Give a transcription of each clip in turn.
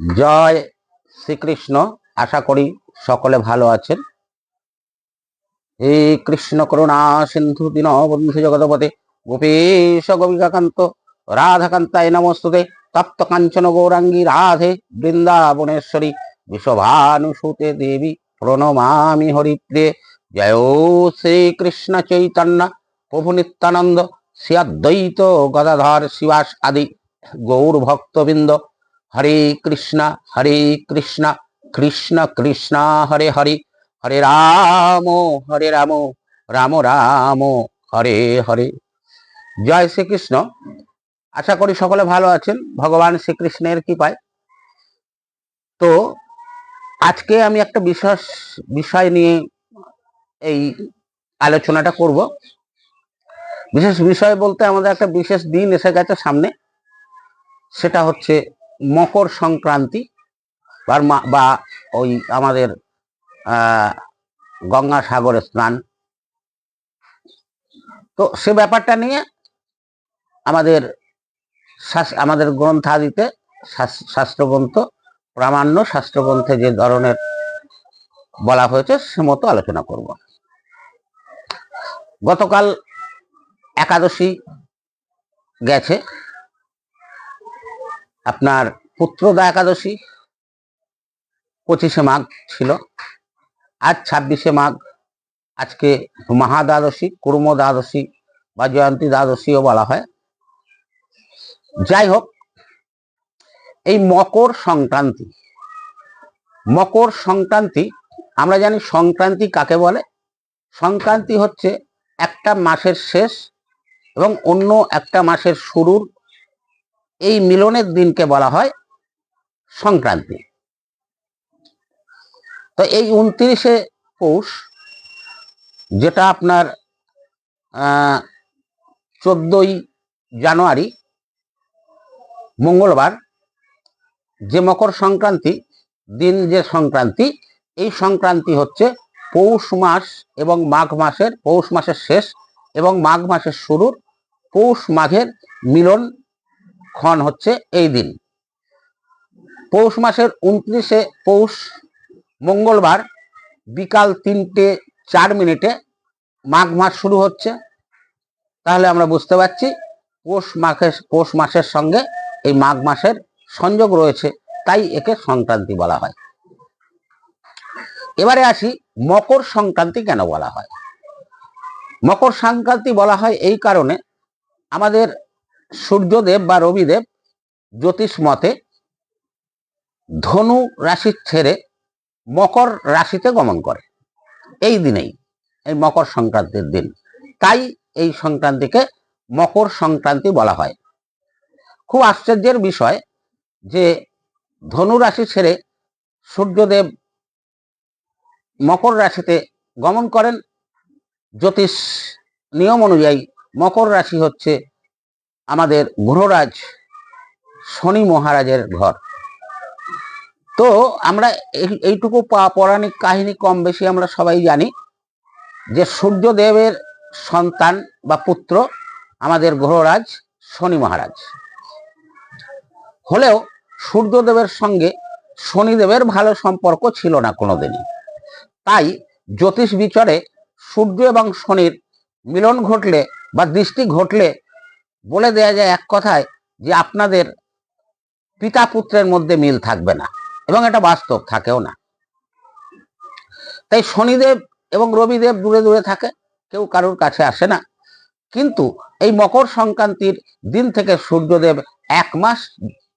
জয় শ্রীকৃষ্ণ। আশা করি সকলে ভালো আছেন। এই কৃষ্ণ করুণা সিন্ধু দীন বন্ধু জগৎপতে গোপীশ গোপিকাকান্ত রাধাকান্তায় নমস্তুতে। তপ্ত কাঞ্চন গৌরাঙ্গী রাধে বৃন্দাবনেশ্বরী বিশ্বভানুসুতে দেবী প্রণমামি হরিপ্রিয়ে। জয় শ্রীকৃষ্ণ চৈতন্য প্রভু নিত্যানন্দ। শ্রী অদ্বৈত গদাধর শিবাস আদি গৌর ভক্তবৃন্দ হরে কৃষ্ণ হরে কৃষ্ণ কৃষ্ণ কৃষ্ণ, হরে হরে। হরে রাম হরে রাম রাম রাম, হরে হরে। জয় শ্রীকৃষ্ণ। আশা করি সকলে ভালো আছেন। ভগবান শ্রীকৃষ্ণের কৃপায়। তো আজকে আমি একটা বিশেষ বিষয় নিয়ে এই আলোচনাটা করব। বিশেষ বিষয় বলতে আমাদের একটা বিশেষ দিন এসে গেছে সামনে। সেটা হচ্ছে মকর সংক্রান্তি বা ওই আমাদের গঙ্গা সাগরে স্নান। তো সে ব্যাপারটা নিয়ে আমাদের আমাদের গ্রন্থাদিতে শাস- শাস্ত্রগ্রন্থ, প্রামাণ্য শাস্ত্রগ্রন্থে যে ধরনের বলা হয়েছে সে মতো আলোচনা করব। গতকাল একাদশী গেছে। আপনার পুত্রদা একাদশী, পঁচিশে মাঘ ছিল। আজ ছাব্বিশে মাঘ, আজকে মহাদ্বাদশী কুর্ম দ্বাদশী বা জয়ন্তী দ্বাদশীও বলা হয়। যাই হোক এই মকর সংক্রান্তি মকর সংক্রান্তি, আমরা জানি সংক্রান্তি কাকে বলে? সংক্রান্তি হচ্ছে একটা মাসের শেষ এবং অন্য একটা মাসের শুরুর এই মিলনের দিনকে বলা হয় সংক্রান্তি। তো এই উনত্রিশে পৌষ, যেটা আপনার চোদ্দই জানুয়ারি, মঙ্গলবার, যে মকর সংক্রান্তি, দিন যে সংক্রান্তি, এই সংক্রান্তি হচ্ছে পৌষ মাস এবং মাঘ মাসের, পৌষ মাসের শেষ এবং মাঘ মাসের শুরুর পৌষ মাঘের মিলন ক্ষণ হচ্ছে এই দিন। পৌষ মাসের উনত্রিশে পৌষ, মঙ্গলবার বিকাল তিনটে চার মিনিটে মাঘ মাস শুরু হচ্ছে। তাহলে আমরা বুঝতে পারছি পৌষ মাসের পৌষ মাসের সঙ্গে এই মাঘ মাসের সংযোগ রয়েছে, তাই একে সংক্রান্তি বলা হয়। এবারে আসি মকর সংক্রান্তি কেন বলা হয়? মকর সংক্রান্তি বলা হয় এই কারণে আমাদের সূর্যদেব বা রবিদেব জ্যোতিষ মতে ধনু রাশি ছেড়ে মকর রাশিতে গমন করে। এই দিনেই, এই মকর সংক্রান্তির দিন। তাই এই সংক্রান্তিকে মকর সংক্রান্তি বলা হয়। খুব আশ্চর্যের বিষয় যে ধনু রাশি ছেড়ে সূর্যদেব মকর রাশিতে গমন করেন। জ্যোতিষ নিয়ম অনুযায়ী মকর রাশি হচ্ছে আমাদের গ্রহরাজ শনি মহারাজের ঘর। তো আমরা এই- এইটুকু পৌরাণিক কাহিনী কম বেশি আমরা সবাই জানি যে সূর্যদেবের সন্তান বা পুত্র আমাদের গ্রহরাজ শনি মহারাজ। হলেও সূর্যদেবের সঙ্গে শনিদেবের ভালো সম্পর্ক ছিল না কোনোদিনই। তাই জ্যোতিষ বিচারে সূর্য এবং শনির মিলন ঘটলে বা দৃষ্টি ঘটলে বলে দেয়া যায় এক কথায় যে আপনাদের পিতা পুত্রের মধ্যে মিল থাকবে না এবং এটা বাস্তব থাকেও না। তাই শনিদেব এবং রবিদেব দূরে দূরে থাকে, কেউ কারোর কাছে আসে না। কিন্তু এই মকর সংক্রান্তির দিন থেকে সূর্যদেব এক মাস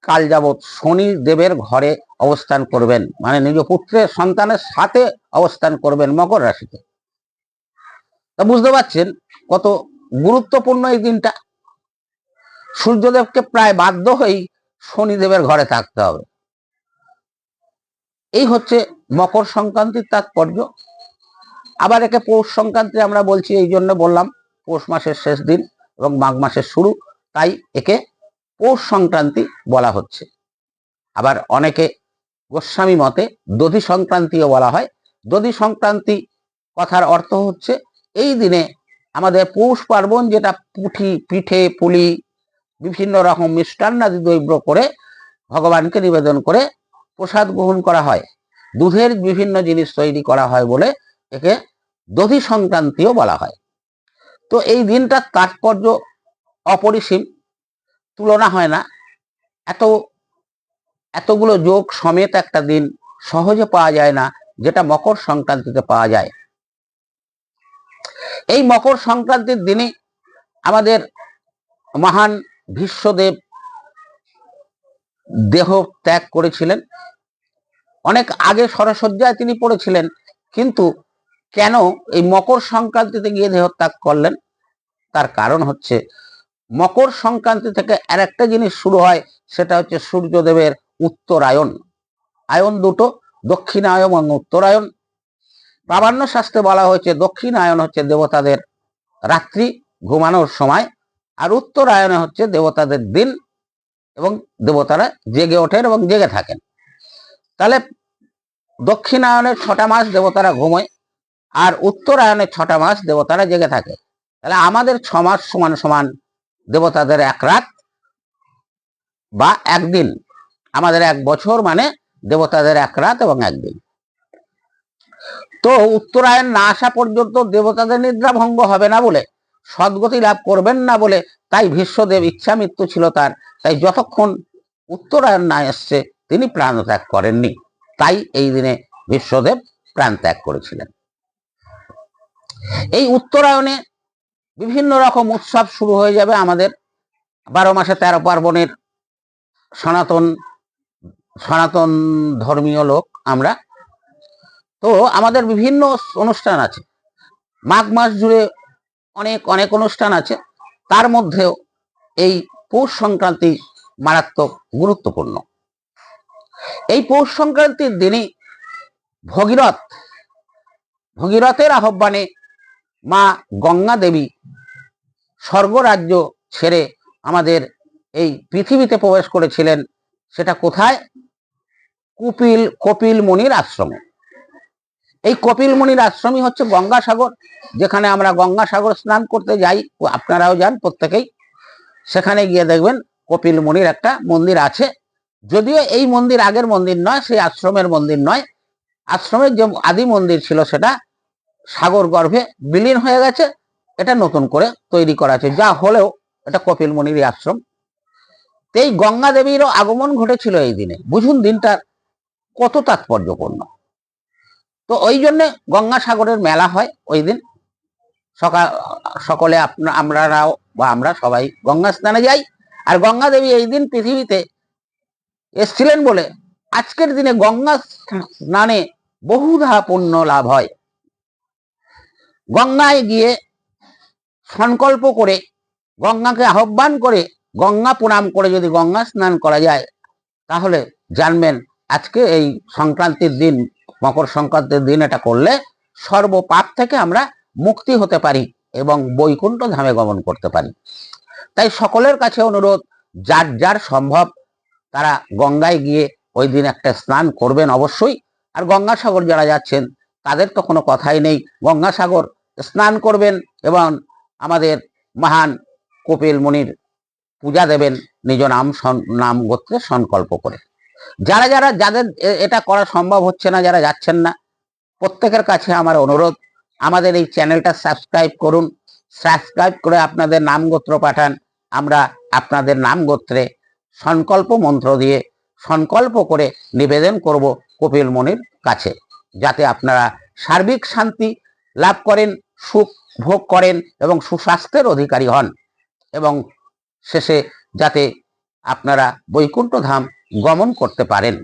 কাল যাবৎ শনি দেবের ঘরে অবস্থান করবেন। মানে নিজ পুত্রের সন্তানের সাথে অবস্থান করবেন মকর রাশিতে। তা বুঝতে পারছেন কত গুরুত্বপূর্ণ এই দিনটা? সূর্যদেবকে প্রায় বাধ্য হয়েই শনিদেবের ঘরে থাকতে হবে। এই হচ্ছে মকর সংক্রান্তির তাৎপর্য। আবার একে পৌষ সংক্রান্তি আমরা বলছি, এই জন্য বললাম পৌষ মাসের শেষ দিন এবং মাঘ মাসের শুরু। তাই একে পৌষ সংক্রান্তি বলা হচ্ছে। আবার অনেকে গোস্বামী মতে দধি সংক্রান্তিও বলা হয়। দধি সংক্রান্তি কথার অর্থ হচ্ছে, এই দিনে আমাদের পৌষ পার্বণ যেটা পুঠি, পিঠে, পুলি বিভিন্ন রকম মিষ্টান্নাদি দ্রব্য করে ভগবানকে নিবেদন করে প্রসাদ গ্রহণ করা হয়। দুধের বিভিন্ন জিনিস তৈরি করা হয় বলে একে দধি সংক্রান্তিও বলা হয়। তো এই দিনটার তাৎপর্য অপরিসীম, তুলনা হয় না। এত, এতগুলো যোগ সমেত একটা দিন সহজে পাওয়া যায় না, যেটা মকর সংক্রান্তিতে পাওয়া যায়। এই মকর সংক্রান্তির দিনে আমাদের মহান ভীষ্মদেব দেহ ত্যাগ করেছিলেন। অনেক আগে সরসজ্জায় তিনি পড়েছিলেন, কিন্তু কেন এই মকর সংক্রান্তিতে গিয়ে দেহত্যাগ করলেন? তার কারণ হচ্ছে, মকর সংক্রান্তি থেকে আর একটা জিনিস শুরু হয়, সেটা হচ্ছে সূর্যদেবের উত্তরায়ণ। আয়ন দুটো, দক্ষিণায়ন এবং উত্তরায়ণ। প্রামাণ্য শাস্ত্রে বলা হয়েছে, দক্ষিণায়ন হচ্ছে দেবতাদের রাত্রি, ঘুমানোর সময়। আর উত্তরায়ণে হচ্ছে দেবতাদের দিন এবং দেবতারা জেগে ওঠেন এবং জেগে থাকেন। তাহলে দক্ষিণায়নের ছটা মাস দেবতারা ঘুমোয় আর উত্তরায়ণের ছটা মাস দেবতারা জেগে থাকে। তাহলে আমাদের ছ মাস সমান সমান দেবতাদের এক রাত বা একদিন আমাদের এক বছর মানে দেবতাদের এক রাত এবং একদিন তো উত্তরায়ণ না আসা পর্যন্ত দেবতাদের নিদ্রা ভঙ্গ হবে না বলে সদ্গতি লাভ করবেন না বলে তাই ভীষ্মদেব ইচ্ছা মৃত্যু ছিল তার। তাই যতক্ষণ উত্তরায়ণ না এসছে, তিনি প্রাণ ত্যাগ করেননি। তাই এই দিনে বিশ্বদেব প্রাণ ত্যাগ করেছিলেন। এই উত্তরায়ণে বিভিন্ন রকম উৎসব শুরু হয়ে যাবে আমাদের। বারো মাসে তেরো পার্বণের সনাতন সনাতন ধর্মীয় লোক আমরা। তো আমাদের বিভিন্ন অনুষ্ঠান আছে। মাঘ মাস জুড়ে অনেক অনেক অনুষ্ঠান আছে। তার মধ্যেও এই পৌষ সংক্রান্তি মারাত্মক গুরুত্বপূর্ণ। এই পৌষ সংক্রান্তির দিনই ভগীরথ, ভগীরথের আহ্বানে মা গঙ্গা দেবী স্বর্গরাজ্য ছেড়ে আমাদের এই পৃথিবীতে প্রবেশ করেছিলেন। সেটা কোথায়? কুপিল, কপিল মুনির আশ্রমে। এই কপিল মুনির আশ্রমই হচ্ছে গঙ্গাসাগর, যেখানে আমরা গঙ্গাসাগর স্নান করতে যাই আপনারাও যান প্রত্যেকেই। সেখানে গিয়ে দেখবেন কপিল মুনির একটা মন্দির আছে। যদিও এই মন্দির আগের মন্দির নয়, সেই আশ্রমের মন্দির নয়। আশ্রমের যে আদি মন্দির ছিল সেটা সাগর গর্ভে বিলীন হয়ে গেছে। এটা নতুন করে তৈরি করা আছে। যা হলেও এটা কপিল মুনির আশ্রম। এই গঙ্গা দেবীরও আগমন ঘটেছিল এই দিনে। বুঝুন দিনটার কত তাৎপর্যপূর্ণ। তো ওই জন্যে গঙ্গাসাগরের মেলা হয় ওই দিন। সকাল, সকলে আপনা আমরাও বা আমরা সবাই গঙ্গা স্নানে যাই। আর গঙ্গা দেবী এই দিন পৃথিবীতে এসছিলেন বলে আজকের দিনে গঙ্গা স্নানে বহুধা পুণ্য লাভ হয়। গঙ্গায় গিয়ে সংকল্প করে, গঙ্গাকে আহ্বান করে, গঙ্গা প্রণাম করে যদি গঙ্গা স্নান করা যায়, তাহলে জানবেন আজকে এই সংক্রান্তির দিন মকর সংক্রান্তির দিন এটা করলে সর্বপাপ থেকে আমরা মুক্তি হতে পারি এবং বৈকুণ্ঠ ধামে গমন করতে পারি। তাই সকলের কাছে অনুরোধ, যার যার সম্ভব তারা গঙ্গায় গিয়ে ওই দিন একটা স্নান করবেন অবশ্যই। আর গঙ্গাসাগর যারা যাচ্ছেন, তাদের তো কোনো কথাই নেই। গঙ্গাসাগর স্নান করবেন এবং আমাদের মহান কপিল মুনির পূজা দেবেন নিজ নাম নাম গোত্রে সংকল্প করে। যারা যারা যাদের এটা করা সম্ভব হচ্ছে না, যারা যাচ্ছেন না, প্রত্যেকের কাছে আমার অনুরোধ, আমাদের এই চ্যানেলটা সাবস্ক্রাইব করুন। সাবস্ক্রাইব করে আপনাদের নাম গোত্র পাঠান। আমরা আপনাদের নাম গোত্রে সংকল্প মন্ত্র দিয়ে সংকল্প করে নিবেদন করব কপিল মুনির কাছে, যাতে আপনারা সার্বিক শান্তি লাভ করেন, সুখ ভোগ করেন এবং সুস্বাস্থ্যের অধিকারী হন। এবং শেষে যাতে আপনারা বৈকুণ্ঠ ধাম গমন করতে পারেন।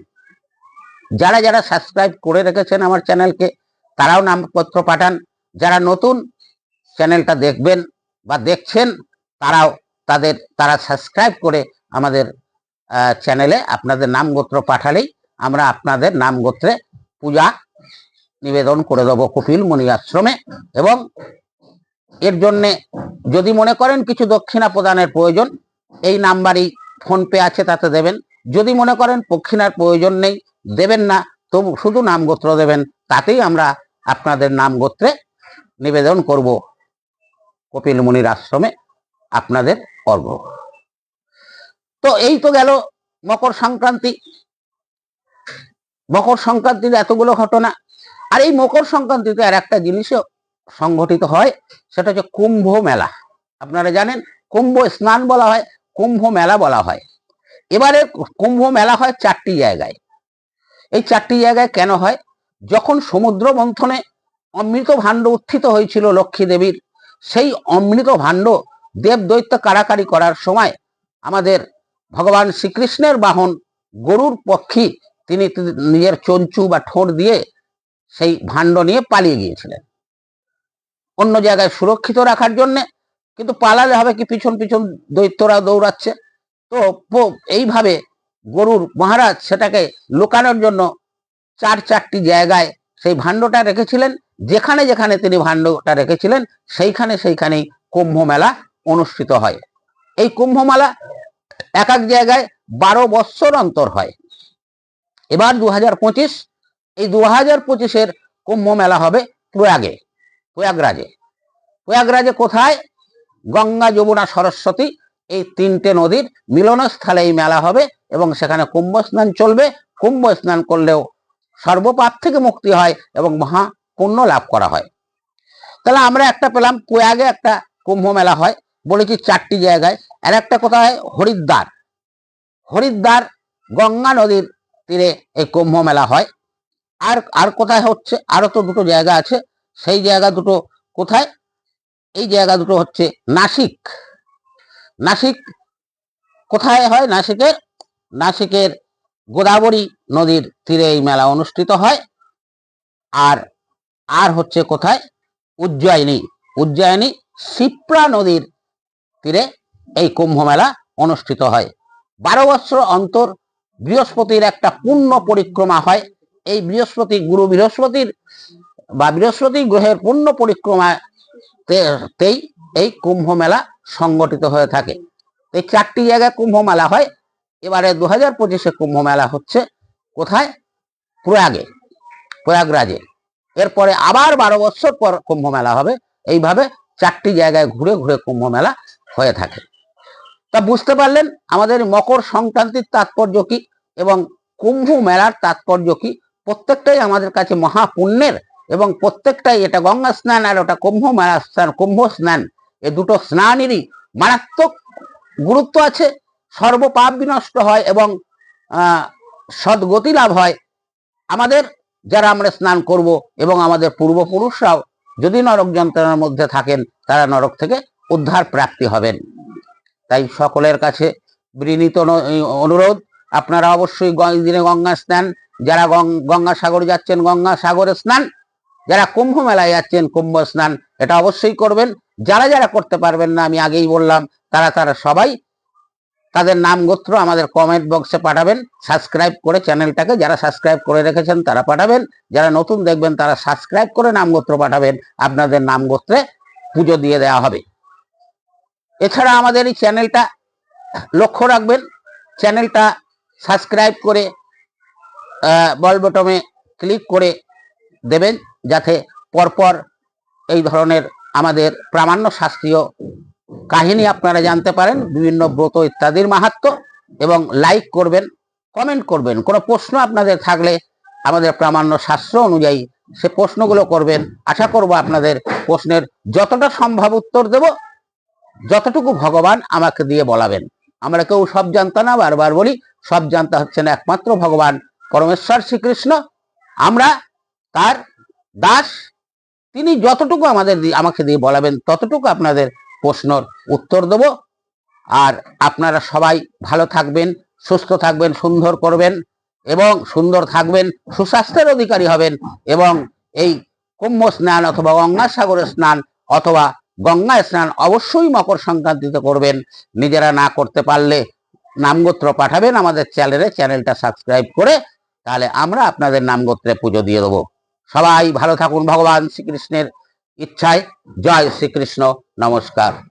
যারা যারা সাবস্ক্রাইব করে রেখেছেন আমার চ্যানেলকে, তারাও নামপত্র পাঠান। যারা নতুন চ্যানেলটা দেখবেন বা দেখছেন, তারাও তাদের, তারা সাবস্ক্রাইব করে আমাদের চ্যানেলে আপনাদের নাম গোত্র পাঠালেই আমরা আপনাদের নাম গোত্রে পূজা নিবেদন করে দেবো কপিল মুনি আশ্রমে। এবং এর জন্যে যদি মনে করেন কিছু দক্ষিণা প্রদানের প্রয়োজন, এই নাম্বারই ফোনপে আছে, তাতে দেবেন। যদি মনে করেন দক্ষিণার প্রয়োজন নেই, দেবেন না, তবু শুধু নাম গোত্র দেবেন, তাতেই আমরা আপনাদের নাম গোত্রে নিবেদন করব। কপিল মুনির আশ্রমে আপনাদের অর্ঘ তো এই তো গেল মকর সংক্রান্তি। মকর সংক্রান্তির এতগুলো ঘটনা। আর এই মকর সংক্রান্তিতে আর একটা জিনিসও সংঘটিত হয়, সেটা হচ্ছে কুম্ভ মেলা। আপনারা জানেন, কুম্ভ স্নান বলা হয়, কুম্ভ মেলা বলা হয়। এবারে কুম্ভ মেলা হয় চারটি জায়গায়। এই চারটি জায়গায় কেন হয়? যখন সমুদ্র মন্থনে অমৃত ভাণ্ড উত্থিত হয়েছিল লক্ষ্মী দেবীর, সেই অমৃত ভাণ্ড দেব দৈত্য কারাকারি করার সময় আমাদের ভগবান শ্রীকৃষ্ণের বাহন গরুর পক্ষী তিনি নিজের চঞ্চু বা ঠোঁট দিয়ে সেই ভাণ্ড নিয়ে পালিয়ে গিয়েছিলেন। অন্য জায়গায় সুরক্ষিত রাখার জন্যে কিন্তু পালালে হবে কি পিছন পিছন দৈত্যরা দৌড়াচ্ছে। তো এইভাবে গরুর মহারাজ সেটাকে লুকানোর জন্য চার চারটি জায়গায় সেই ভাণ্ডটা রেখেছিলেন। যেখানে যেখানে তিনি ভাণ্ডটা রেখেছিলেন, সেইখানে সেইখানেই কুম্ভ মেলা অনুষ্ঠিত হয়। এই কুম্ভ মেলা এক এক জায়গায় বারো বৎসর অন্তর হয়। এবার দু হাজার পঁচিশ, এই দু হাজার পঁচিশের কুম্ভ মেলা হবে প্রয়াগে, প্রয়াগরাজে। প্রয়াগরাজে কোথায়? গঙ্গা, যমুনা, সরস্বতী এই তিনটে নদীর মিলনস্থলে এই মেলা হবে এবং সেখানে কুম্ভ স্নান চলবে। কুম্ভ স্নান করলেও সর্বপাপ থেকে মুক্তি হয় এবং মহা পুণ্য লাভ করা হয়। তাহলে আমরা একটা পেলাম প্রয়াগে একটা কুম্ভ মেলা হয়, বলেছি চারটি জায়গায়। আর একটা কোথায় হরিদ্বার। হরিদ্বার গঙ্গা নদীর তীরে এই কুম্ভ মেলা হয়। আর আর কোথায় হচ্ছে? আরও তো দুটো জায়গা আছে। সেই জায়গা দুটো কোথায়? এই জায়গা দুটো হচ্ছে নাসিক। নাসিক, কোথায় হয় নাসিকের? নাসিকের গোদাবরী নদীর তীরে এই মেলা অনুষ্ঠিত হয়। আর আর হচ্ছে কোথায়? উজ্জয়িনী উজ্জয়িনী শিপ্রা নদীর তীরে এই কুম্ভ মেলা অনুষ্ঠিত হয়। বারো বছর অন্তর বৃহস্পতির একটা পূর্ণ পরিক্রমা হয়। এই বৃহস্পতি, গুরু বৃহস্পতির বা বৃহস্পতি গ্রহের পূর্ণ পরিক্রমা তেই এই কুম্ভ মেলা সংগঠিত হয়ে থাকে। এই চারটি জায়গায় কুম্ভ মেলা হয়। এবারে দু হাজার পঁচিশে কুম্ভ মেলা হচ্ছে। কোথায়? প্রয়াগে, প্রয়াগরাজে। এরপরে আবার বারো বছর পর কুম্ভ মেলা হবে। এইভাবে চারটি জায়গায় ঘুরে ঘুরে কুম্ভ মেলা হয়ে থাকে। তা বুঝতে পারলেন আমাদের মকর সংক্রান্তির তাৎপর্য কি এবং কুম্ভ মেলার তাৎপর্য কি? প্রত্যেকটাই আমাদের কাছে মহাপুণ্যের এবং প্রত্যেকটাই এটা গঙ্গা স্নান আর ওটা কুম্ভ মেলা স্নান, কুম্ভ স্নান। এ দুটো স্নানেরই মারাত্মক গুরুত্ব আছে। সর্বপাপ বিনষ্ট হয় এবং সদ্গতি লাভ হয়। আমাদের যারা আমরা স্নান করব এবং আমাদের পূর্বপুরুষরাও যদি নরক যন্ত্রণার মধ্যে থাকেন, তারা নরক থেকে উদ্ধার প্রাপ্তি হবেন। তাই সকলের কাছে বিনীত অনুরোধ, আপনারা অবশ্যই দিনে গঙ্গা স্নান, যারা গঙ্গা সাগর যাচ্ছেন গঙ্গা সাগরে স্নান যারা কুম্ভ মেলায় যাচ্ছেন কুম্ভ স্নান এটা অবশ্যই করবেন। যারা যারা করতে পারবেন না, আমি আগেই বললাম, তারা তারা সবাই তাদের নাম গোত্র আমাদের কমেন্ট বক্সে পাঠাবেন। সাবস্ক্রাইব করে চ্যানেলটাকে যারা সাবস্ক্রাইব করে রেখেছেন, তারা পাঠাবেন। যারা নতুন দেখবেন, তারা সাবস্ক্রাইব করে নাম গোত্র পাঠাবেন। আপনাদের নাম গোত্রে পুজো দিয়ে দেওয়া হবে। এছাড়া আমাদের এই চ্যানেলটা লক্ষ্য রাখবেন। চ্যানেলটা সাবস্ক্রাইব করে বল বটমে ক্লিক করে দেবেন। যাতে পরপর এই ধরনের আমাদের প্রামাণ্য শাস্ত্রীয় কাহিনী আপনারা জানতে পারেন, বিভিন্ন ব্রত ইত্যাদির মাহাত্ম এবং লাইক করবেন কমেন্ট করবেন। কোনো প্রশ্ন আপনাদের থাকলে আমাদের প্রামাণ্য শাস্ত্র অনুযায়ী সে প্রশ্নগুলো করবেন। আশা করব আপনাদের প্রশ্নের যতটা সম্ভব উত্তর দেব, যতটুকু ভগবান আমাকে দিয়ে বলাবেন। আমরা কেউ সব জানতা না, বারবার বলি, সব জানতা হচ্ছেন একমাত্র ভগবান পরমেশ্বর শ্রীকৃষ্ণ। আমরা তার দাস, তিনি যতটুকু আমাদের আমাকে দিয়ে বলাবেন, ততটুকু আপনাদের প্রশ্নর উত্তর দেব। আর আপনারা সবাই ভালো থাকবেন, সুস্থ থাকবেন, সুন্দর করবেন এবং সুন্দর থাকবেন, সুস্বাস্থ্যের অধিকারী হবেন এবং এই কুম্ভ স্নান অথবা গঙ্গাসাগরের স্নান অথবা গঙ্গা স্নান অবশ্যই মকর সংক্রান্তিতে করবেন। নিজেরা না করতে পারলে নামগোত্র পাঠাবেন আমাদের চ্যানেলে, চ্যানেলটা সাবস্ক্রাইব করে তাহলে আমরা আপনাদের নামগোত্রে পুজো দিয়ে দেবো। সবাই ভালো থাকুন ভগবান শ্রীকৃষ্ণের ইচ্ছায়। জয় শ্রীকৃষ্ণ নমস্কার।